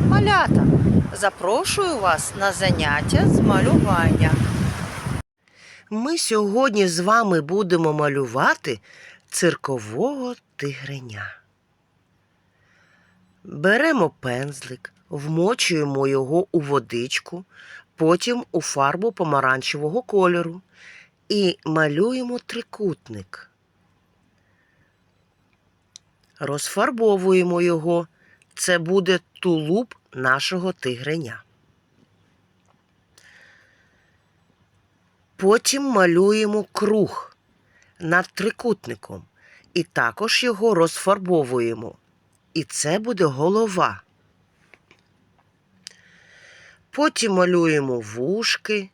Малята, запрошую вас на заняття з малювання. Ми сьогодні з вами будемо малювати циркового тигреня. Беремо пензлик, вмочуємо його у водичку, потім у фарбу помаранчевого кольору і малюємо трикутник. Розфарбовуємо його. Це буде тулуб нашого тигреня. Потім малюємо круг над трикутником і також його розфарбовуємо. І це буде голова. Потім малюємо вушки,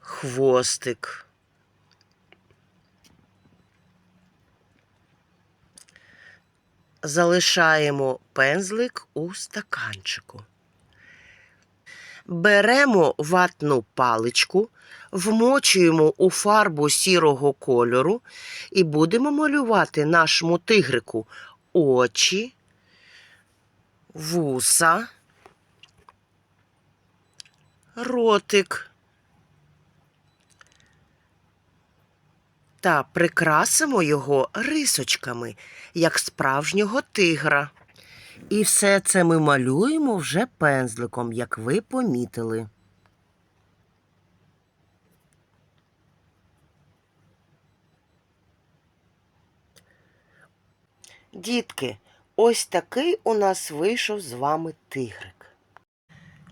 хвостик. Залишаємо пензлик у стаканчику. Беремо ватну паличку, вмочуємо у фарбу сірого кольору і будемо малювати нашому тигрику очі, вуса, ротик. Та прикрасимо його рисочками, як справжнього тигра. І все це ми малюємо вже пензликом, як ви помітили. Дітки, ось такий у нас вийшов з вами тигрик.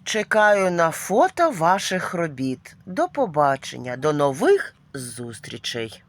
Чекаю на фото ваших робіт. До побачення, до нових зустрічей!